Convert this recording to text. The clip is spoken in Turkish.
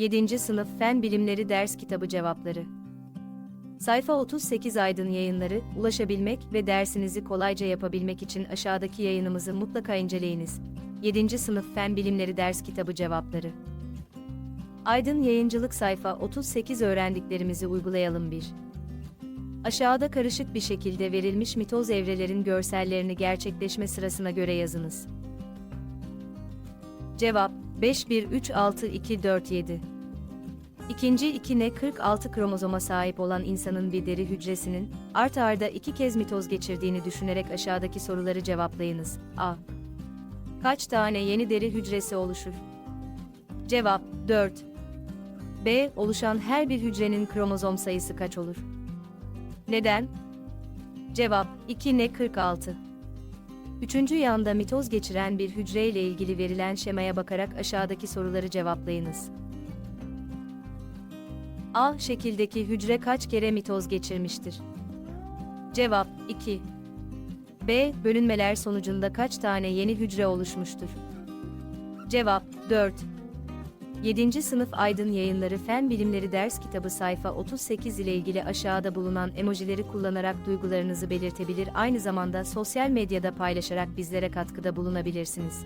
7. Sınıf Fen Bilimleri Ders Kitabı Cevapları Sayfa 38 Aydın Yayınları, ulaşabilmek ve dersinizi kolayca yapabilmek için aşağıdaki yayınımızı mutlaka inceleyiniz. 7. Sınıf Fen Bilimleri Ders Kitabı Cevapları Aydın Yayıncılık sayfa 38 öğrendiklerimizi uygulayalım 1. Aşağıda karışık bir şekilde verilmiş mitoz evrelerin görsellerini gerçekleşme sırasına göre yazınız. Cevap 5 1 3 6 2 4 7 İkinci 2 46 kromozoma sahip olan insanın bir deri hücresinin art arda iki kez mitoz geçirdiğini düşünerek aşağıdaki soruları cevaplayınız. A. Kaç tane yeni deri hücresi oluşur? Cevap 4. B. Oluşan her bir hücrenin kromozom sayısı kaç olur? Neden? Cevap 2 ne 46. Üçüncü yanda mitoz geçiren bir hücre ile ilgili verilen şemaya bakarak aşağıdaki soruları cevaplayınız. A şekildeki hücre kaç kere mitoz geçirmiştir? Cevap 2. B bölünmeler sonucunda kaç tane yeni hücre oluşmuştur? Cevap 4. 7. Sınıf Aydın Yayınları Fen Bilimleri Ders Kitabı sayfa 38 ile ilgili aşağıda bulunan emojileri kullanarak duygularınızı belirtebilir aynı zamanda sosyal medyada paylaşarak bizlere katkıda bulunabilirsiniz.